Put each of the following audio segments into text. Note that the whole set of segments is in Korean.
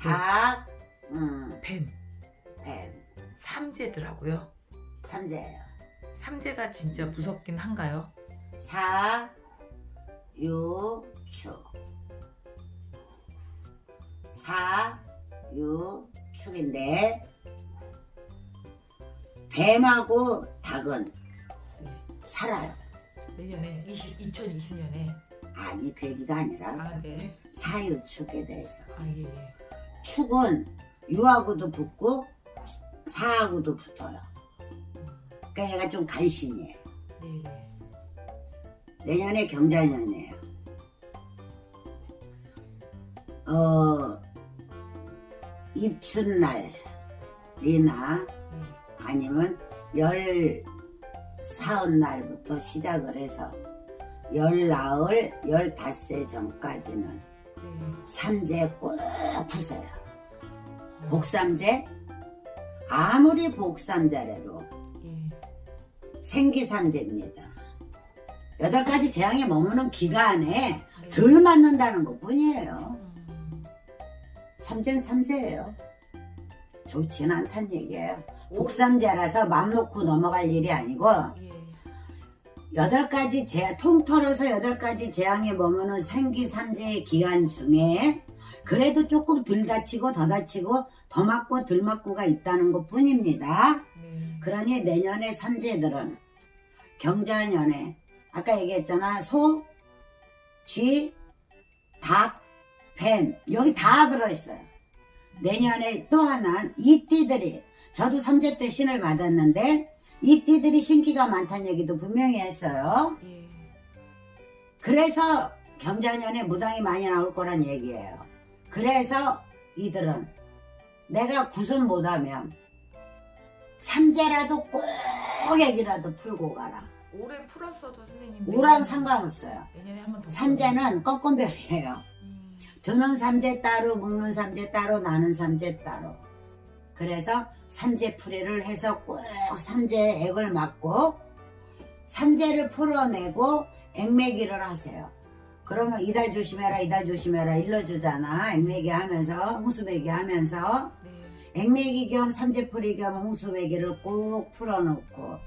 닭, 음, 뱀 뱀, 삼재더라고요. 삼재예요. 삼재가 진짜 무섭긴 한가요? 사, 유, 축. 사, 유, 축인데 뱀하고 닭은 살아요. 내년에 20, 2020년에 아니 그 얘기가 아니라 아 네. 사유축에 대해서 아 예. 예. 축은 유하고도 붙고 사하고도 붙어요. 그러니까 얘가 좀 간신이에요. 네, 네. 내년에 경자년이에요. 어, 입춘날이나 네. 아니면 열 사흔 날부터 시작을 해서 열 나흘 열 닷새 전까지는 네. 삼재 꼭 푸세요. 복삼재 아무리 복삼자라도 예. 생기삼재입니다. 여덟 가지 재앙에 머무는 기간에 네. 덜 맞는다는 것 뿐이에요. 음. 삼재는 삼재예요. 좋지는 않단 얘기예요. 복삼재라서 맘 놓고 넘어갈 일이 아니고 예. 여덟 가지 재 통틀어서 여덟 가지 재앙에 머무는 생기삼재의 기간 중에 그래도 조금 덜 다치고 더 다치고 더 맞고 덜 맞고가 있다는 것 뿐입니다. 네. 그러니 내년에 삼재들은 경자년에 아까 얘기했잖아 소, 쥐, 닭, 뱀 여기 다 들어있어요. 내년에 또 하나 이 띠들이 저도 삼재 때 신을 받았는데 이 띠들이 신기가 많다는 얘기도 분명히 했어요. 예. 그래서 경자년에 무당이 많이 나올 거란 얘기예요. 그래서 이들은 내가 구순 못하면 삼재라도 꼭 얘기라도 풀고 가라. 올해 풀었어도 선생님. 오랑 상관없어요. 내년에 한 번 더. 삼재는 꺾은별이에요. 음. 드는 삼재 따로, 묶는 삼재 따로, 나는 삼재 따로. 그래서 삼재 풀이를 해서 꼭 삼재 액을 맞고 삼재를 풀어내고 액매기를 하세요. 그러면 이달 조심해라, 이달 조심해라 일러주잖아. 액매기 하면서, 홍수매기 하면서. 네. 액매기 겸 삼재풀이 겸 홍수매기를 꼭 풀어놓고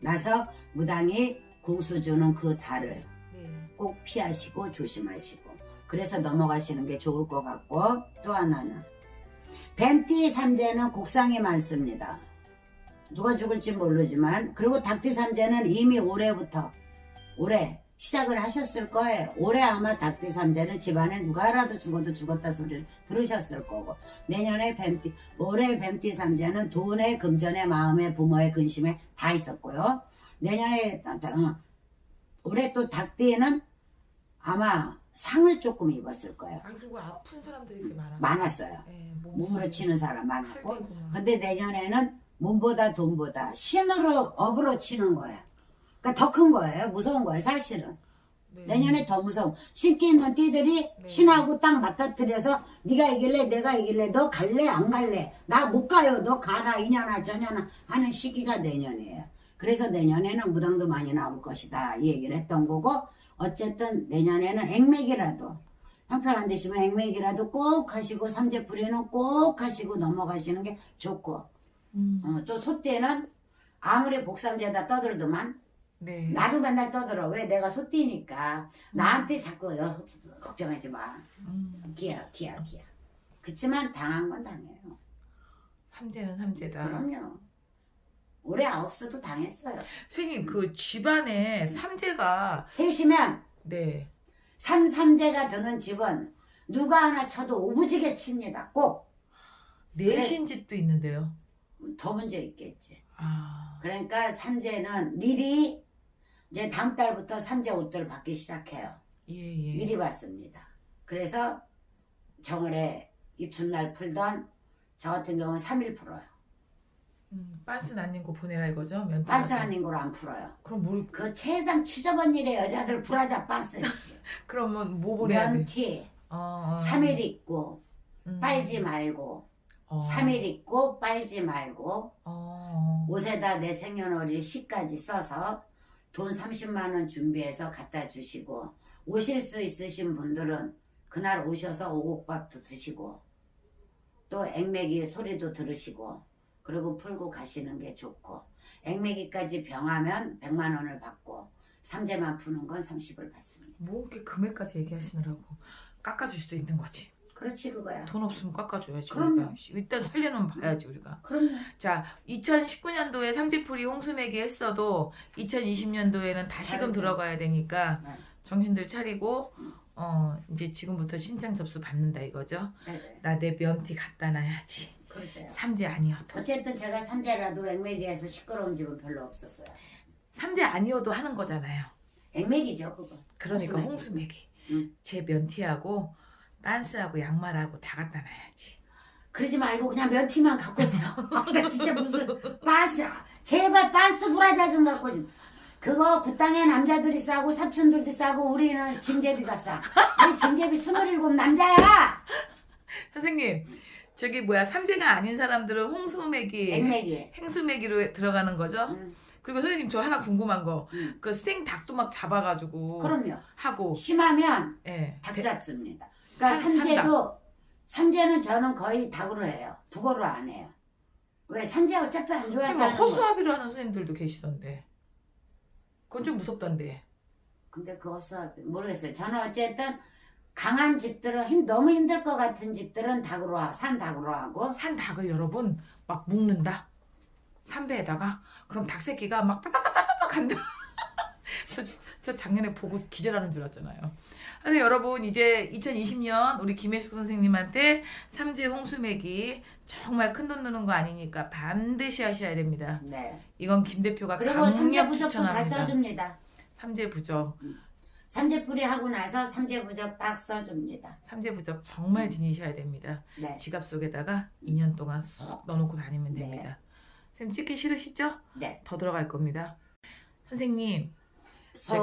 나서 무당이 공수 주는 그 달을 네. 꼭 피하시고 조심하시고 그래서 넘어가시는 게 좋을 것 같고 또 하나는 뱀띠 삼재는 곡상이 많습니다. 누가 죽을지 모르지만 그리고 닭띠 삼재는 이미 올해부터 올해 시작을 하셨을 거예요. 올해 아마 닭띠 삼재는 집안에 누가라도 죽어도 죽었다 소리를 들으셨을 거고 내년에 뱀띠 올해 뱀띠 삼재는 돈에 금전에 마음에 부모의 근심에 다 있었고요. 내년에 어, 올해 또 닭띠는 아마 상을 조금 입었을 거예요. 아 그리고 아픈 사람들이 그렇게 많아. 많았어요. 네, 몸 몸으로 치는 사람 많았고. 막. 근데 내년에는 몸보다 돈보다 신으로 업으로 치는 거예요. 그러니까 더 큰 거예요. 무서운 거예요. 사실은. 네. 내년에 더 무서워. 신기 있는 띠들이 네. 신하고 딱 맞닥뜨려서 네가 이길래 내가 이길래 너 갈래 안 갈래 나 못 가요 너 가라 이년아 저년아 하는 시기가 내년이에요. 그래서 내년에는 무당도 많이 나올 것이다 이 얘기를 했던 거고 어쨌든 내년에는 액맥이라도 형편 안 되시면 액맥이라도 꼭 하시고 삼재풀이는 꼭 하시고 넘어가시는 게 좋고 음. 어, 또 소띠는 아무리 복삼재다 떠들더만 네. 나도 맨날 떠들어. 왜 내가 소띠니까. 나한테 자꾸 여, 걱정하지 마. 음. 기야, 기야, 기야. 그치만 당한 건 당해요. 삼재는 삼재다. 그럼요. 올해 아홉 수도 당했어요. 선생님 그 집안에 삼재가 셋이면 네. 삼삼재가 드는 집은 누가 하나 쳐도 오부지게 칩니다. 꼭. 내신 집도 있는데요. 더 문제 있겠지. 아. 그러니까 삼재는 미리 이제 다음 달부터 삼재 옷들을 받기 시작해요. 예, 예. 미리 받습니다. 그래서 정월에 입춘날 풀던 저 같은 경우는 3일 풀어요. 음, 빤스 안 입고 보내라 이거죠? 면접. 빤스 아닌 걸로 안 풀어요. 그럼 뭐 그 최상 추저번 일에 여자들 불하자 빤스 씨. 그러면 뭐 보내야 돼? 면티 어, 어. 3일 입고 음. 빨지 말고 어. 3일 입고 빨지 말고 어. 옷에다 내 생년월일 시까지 써서 돈 30만 원 준비해서 갖다 주시고 오실 수 있으신 분들은 그날 오셔서 오곡밥도 드시고 또 액매기 소리도 들으시고 그리고 풀고 가시는 게 좋고 액매기까지 병하면 100만 원을 받고 삼재만 푸는 건 30을 받습니다. 뭐 이렇게 금액까지 얘기하시느라고 깎아줄 수도 있는 거지. 그렇지 그거야. 돈 없으면 깎아줘야지 그럼요. 우리가. 일단 살려는 봐야지 우리가. 그럼요. 자, 2019년도에 삼지풀이 홍수매기 했어도 2020년도에는 다시금 아이고. 들어가야 되니까 네. 정신들 차리고 어 이제 지금부터 신청 접수 받는다 이거죠. 네, 나내 면티 갖다 놔야지. 그러세요. 삼재 아니어도 어쨌든 제가 삼재라도 액매기에서 시끄러운 집은 별로 없었어요. 삼재 아니어도 하는 거잖아요. 액매기죠 그거. 그러니까. 홍수매기. 응. 제 면티하고 빤스하고 양말하고 다 갖다 놔야지. 그러지 말고 그냥 면티만 갖고 오세요. 아, 나 진짜 무슨 빤스 제발 빤스 브라자 좀 갖고 좀. 그거 그 땅에 남자들이 싸고 삼촌들도 싸고 우리는 징제비가 싸. 우리 징제비 스물일곱 남자야. 선생님, 저기 뭐야 삼재가 아닌 사람들은 홍수매기. 행수매기로 들어가는 거죠? 응. 그리고 선생님 저 하나 궁금한 거, 응. 그생 닭도 막 잡아가지고 그럼요. 하고, 심하면 예, 닭 대- 잡습니다. 그러니까 산-. 삼재도 삼재는 저는 거의 닭으로 해요. 북어로 안 해요. 왜 삼재 어차피 안 하는 거. 허수아비로 하는 선생님들도 계시던데, 그건 좀 무섭던데. 근데 그 허수아비 모르겠어요. 저는 어쨌든 강한 집들은 힘, 너무 힘들 것 같은 집들은 닭으로 하, 산 닭으로 하고 산 닭을 여러분 막 묶는다. 삼배에다가 그럼 닭 새끼가 막 한다. 저, 저 작년에 보고 기절하는 줄 알았잖아요. 그래서 여러분 이제 2020년 우리 김혜숙 선생님한테 삼재 홍수매기 정말 큰 돈 드는 거 아니니까 반드시 하셔야 됩니다. 네. 이건 김 대표가 그리고 삼재 강력 부적도 다 추천합니다. 써줍니다. 삼재 부적, 삼재 풀이 하고 나서 삼재 부적 딱 써줍니다. 삼재 부적 정말 지니셔야 됩니다. 네. 지갑 속에다가 2년 동안 쏙 넣어놓고 다니면 네. 됩니다. 선생님 찍기 싫으시죠? 네. 더 들어갈 겁니다. 선생님 소